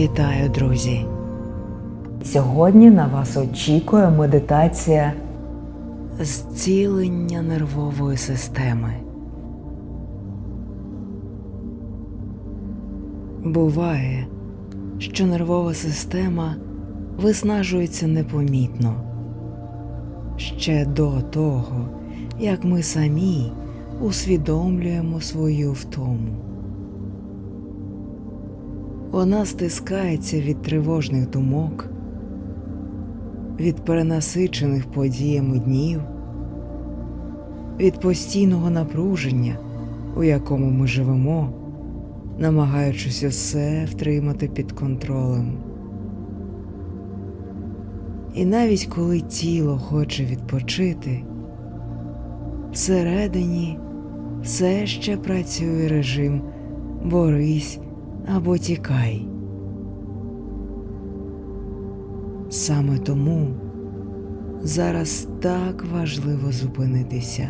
Вітаю, друзі! Сьогодні на вас очікує медитація. Зцілення нервової системи. Буває, що нервова система виснажується непомітно ще до того, як ми самі усвідомлюємо свою втому. Вона стискається від тривожних думок, від перенасичених подіями днів, від постійного напруження, у якому ми живемо, намагаючись усе втримати під контролем. І навіть коли тіло хоче відпочити, всередині все ще працює режим борись або тікай. Саме тому зараз так важливо зупинитися,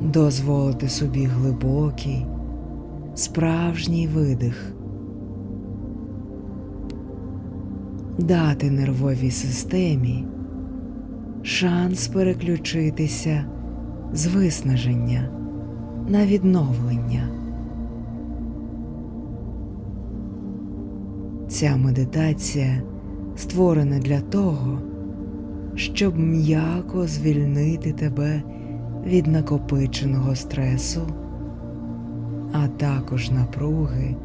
дозволити собі глибокий, справжній видих, дати нервовій системі шанс переключитися з виснаження на відновлення. Ця медитація створена для того, щоб м'яко звільнити тебе від накопиченого стресу, а також напруги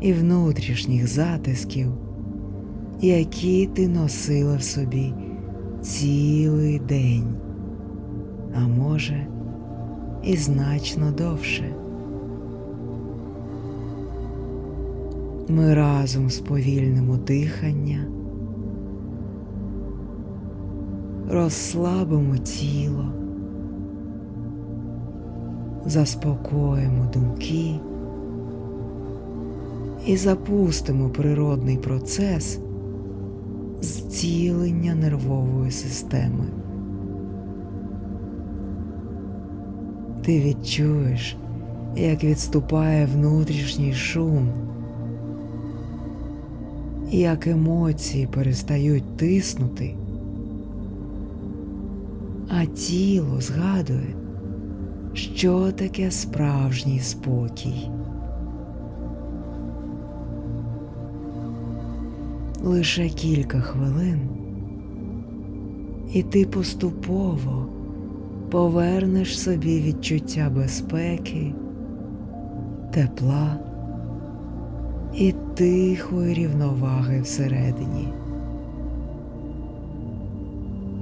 і внутрішніх затисків, які ти носила в собі цілий день, а може і значно довше. Ми разом сповільнимо дихання, розслабимо тіло, заспокоїмо думки і запустимо природний процес зцілення нервової системи. Ти відчуєш, як відступає внутрішній шум як емоції перестають тиснути, а тіло згадує, що таке справжній спокій. Лише кілька хвилин, і ти поступово повернеш собі відчуття безпеки, тепла і тихої рівноваги всередині.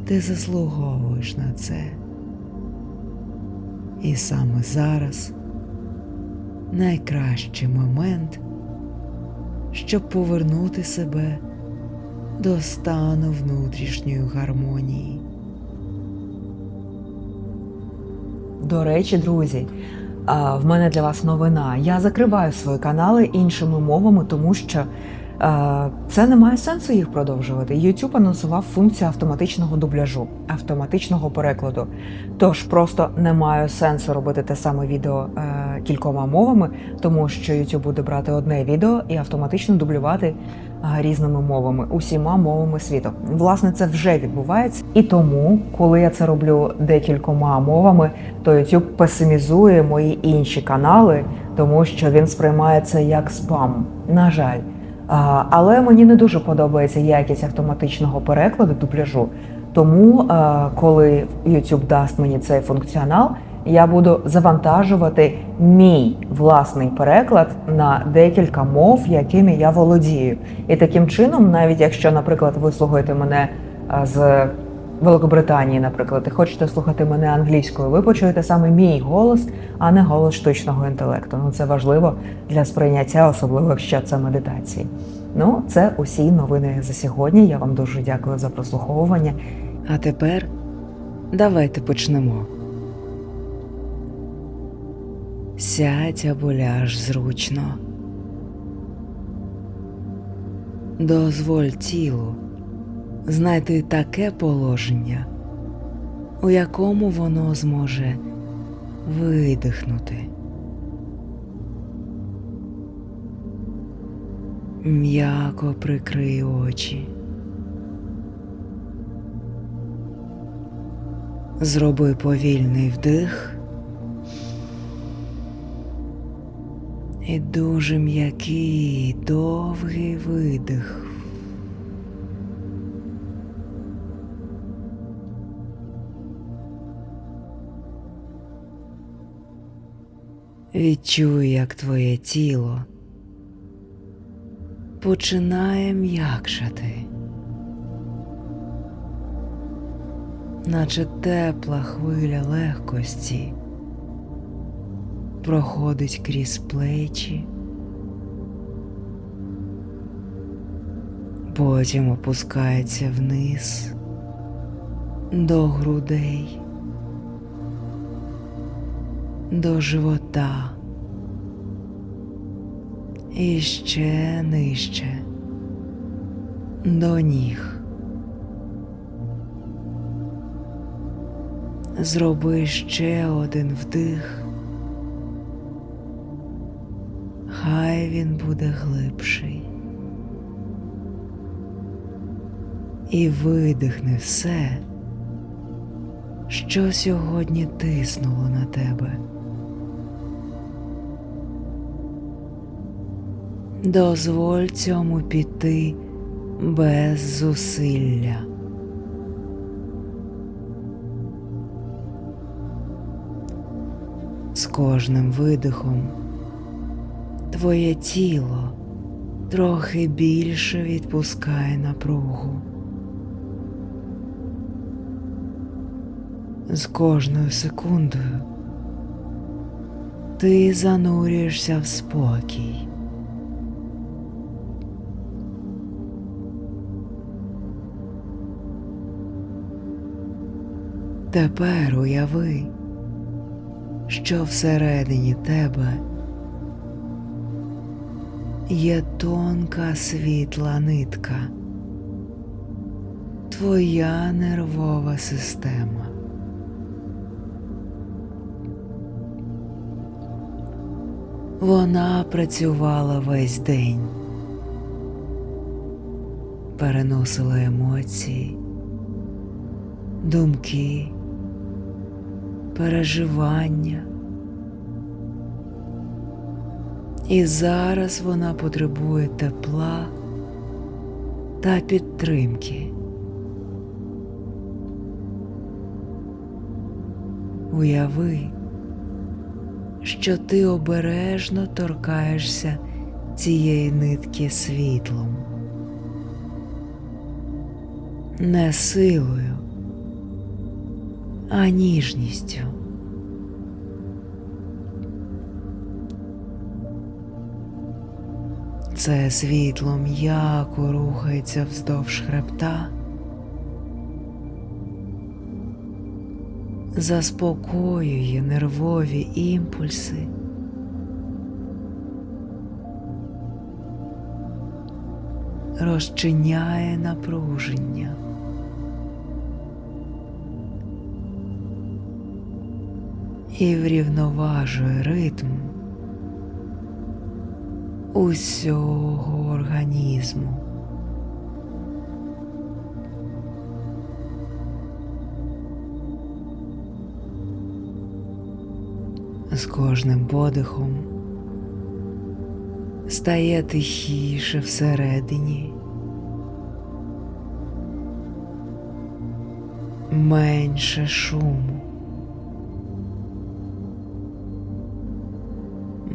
Ти заслуговуєш на це. І саме зараз найкращий момент, щоб повернути себе до стану внутрішньої гармонії. До речі, друзі, в мене для вас новина. Я закриваю свої канали іншими мовами, тому що це не має сенсу їх продовжувати. YouTube анонсував функцію автоматичного дубляжу, автоматичного перекладу. Тож просто не має сенсу робити те саме відео е, кількома мовами, тому що YouTube буде брати одне відео і автоматично дублювати е, різними мовами, усіма мовами світу. Власне, це вже відбувається. І тому, коли я це роблю декількома мовами, то YouTube песимізує мої інші канали, тому що він сприймає це як спам. На жаль. Але мені не дуже подобається якість автоматичного перекладу дубляжу. Тому, коли YouTube дасть мені цей функціонал, я буду завантажувати мій власний переклад на декілька мов, якими я володію. І таким чином, навіть якщо, наприклад, ви слухаєте мене з Великобританії, наприклад, і хочете слухати мене англійською, ви почуєте саме мій голос, а не голос штучного інтелекту. Ну це важливо для сприйняття, особливо якщо це медитації. Ну, це усі новини за сьогодні. Я вам дуже дякую за прослуховування. А тепер давайте почнемо. Сядь або ляж зручно. Дозволь тілу знайти таке положення, у якому воно зможе видихнути. М'яко прикрий очі. Зроби повільний вдих і дуже м'який, довгий видих. Відчуй, як твоє тіло починає м'якшати, наче тепла хвиля легкості проходить крізь плечі, потім опускається вниз до грудей, до живота і ще нижче до ніг. Зроби ще один вдих. Хай він буде глибший. І видихни все, що сьогодні тиснуло на тебе. Дозволь цьому піти без зусилля. З кожним видихом твоє тіло трохи більше відпускає напругу. З кожною секундою ти занурюєшся в спокій. Тепер уяви, що всередині тебе є тонка світла нитка, твоя нервова система. Вона працювала весь день, переносила емоції, думки, переживання. І зараз вона потребує тепла та підтримки. Уяви, що ти обережно торкаєшся цієї нитки світлом, не силою, а ніжністю. Це світло м'яко рухається вздовж хребта, заспокоює нервові імпульси. Розчиняє напруження. І врівноважує ритм усього організму. З кожним подихом стає тихіше всередині, менше шуму,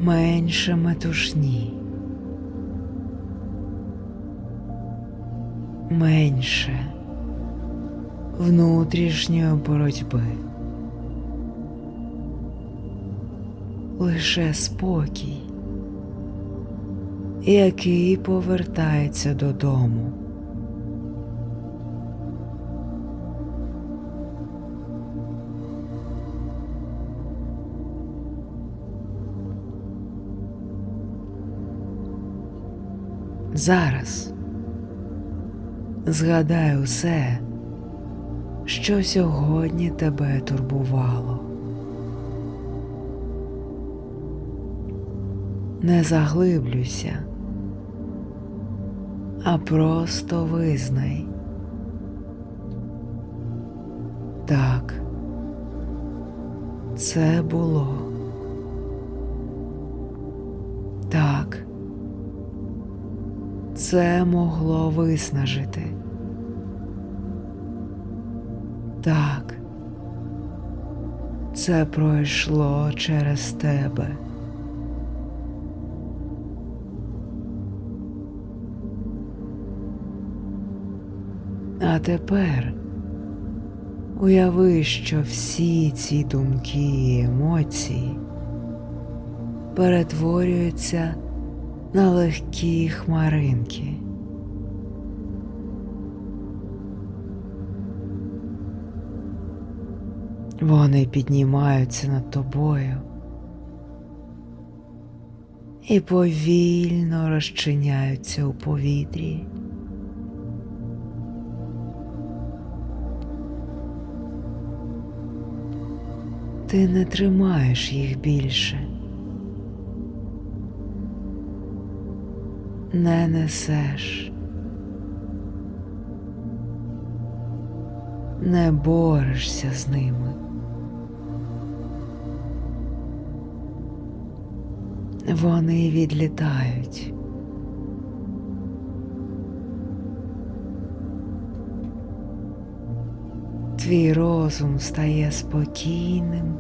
менше метушні. менше внутрішньої боротьби. Лише спокій, який повертається додому. Зараз згадай усе, що сьогодні тебе турбувало. Не заглиблюйся, а просто визнай. Так, це було. Це могло виснажити. Так, це пройшло через тебе. А тепер уяви, що всі ці думки і емоції перетворюються на легкі хмаринки. Вони піднімаються над тобою і повільно розчиняються у повітрі. Ти не тримаєш їх більше, не несеш, не борешся з ними. Вони відлітають. Твій розум стає спокійним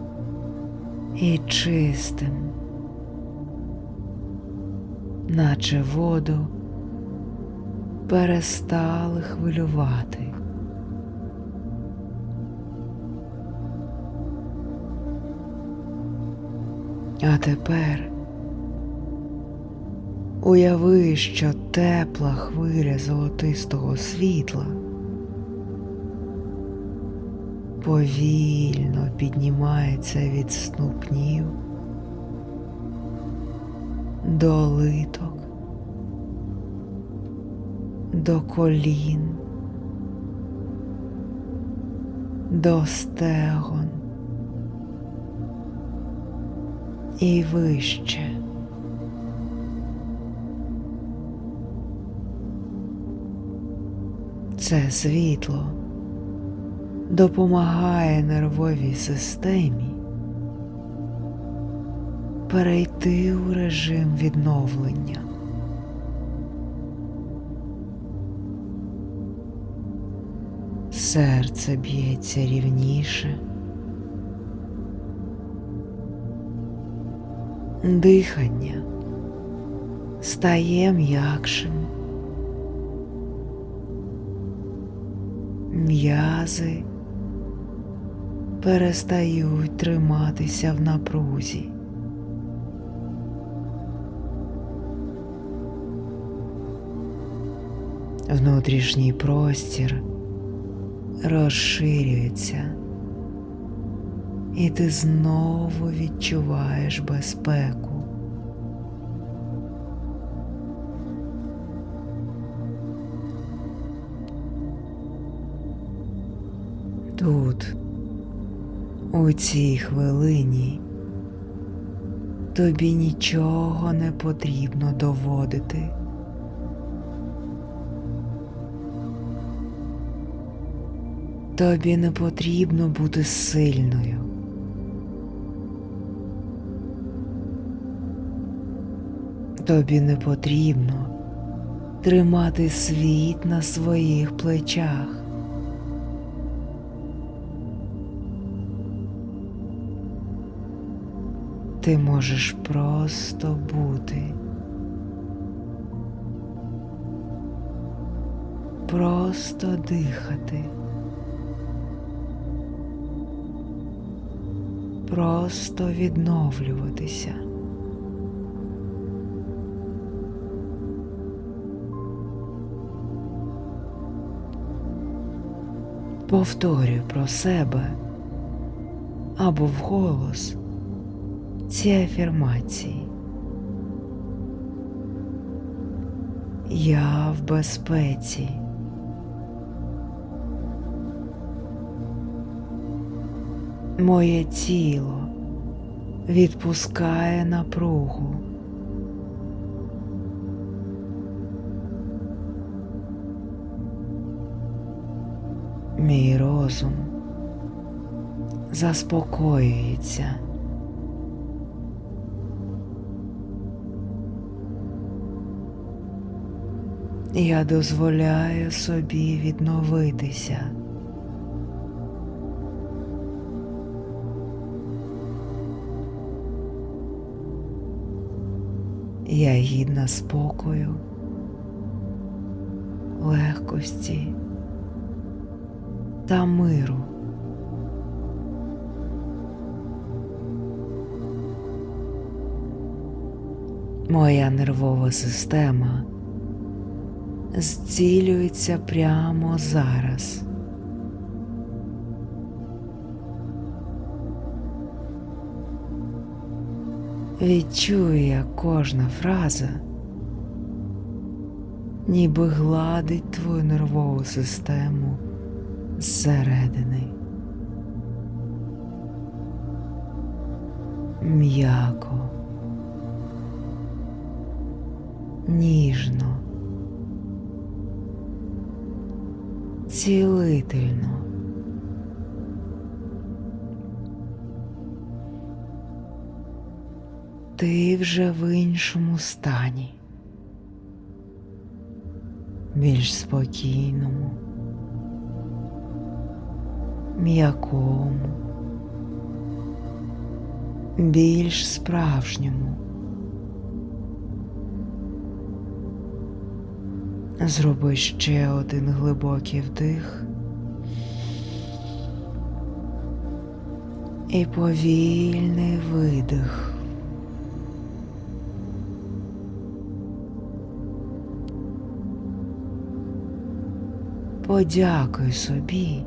і чистим, наче воду перестали хвилювати. А тепер уяви, що тепла хвиля золотистого світла повільно піднімається від ступнів до литок, до колін, до стегон і вище. Це світло допомагає нервовій системі перейти у режим відновлення. Серце б'ється рівніше, дихання стає м'якшим. М'язи перестають триматися в напрузі. Внутрішній простір розширюється, і ти знову відчуваєш безпеку. Тут, у цій хвилині, тобі нічого не потрібно доводити. Тобі не потрібно бути сильною. Тобі не потрібно тримати світ на своїх плечах. Ти можеш просто бути. Просто дихати. Просто відновлюватися. Повторюй про себе або вголос ці афірмації. Я в безпеці. Моє тіло відпускає напругу. Мій розум заспокоюється. Я дозволяю собі відновитися. Я гідна спокою, легкості та миру. Моя нервова система зцілюється прямо зараз. Відчую, як кожна фраза ніби гладить твою нервову систему зсередини. М'яко, ніжно, цілительно. Ти вже в іншому стані, більш спокійному, м'якому, більш справжньому. Зроби ще один глибокий вдих і повільний видих. Подякуй собі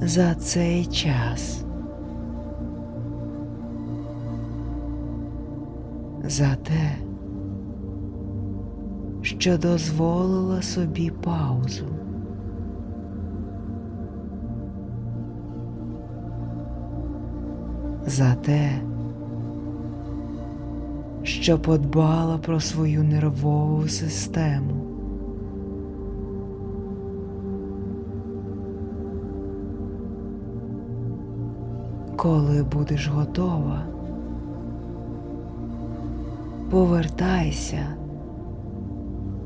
за цей час, за те, що дозволила собі паузу. За те, що подбала про свою нервову систему. Коли будеш готова, повертайся,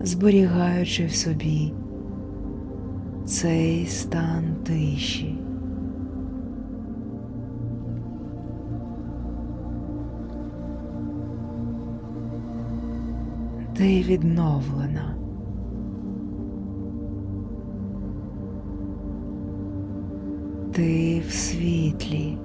зберігаючи в собі цей стан тиші. Ти відновлена. Ти в світлі.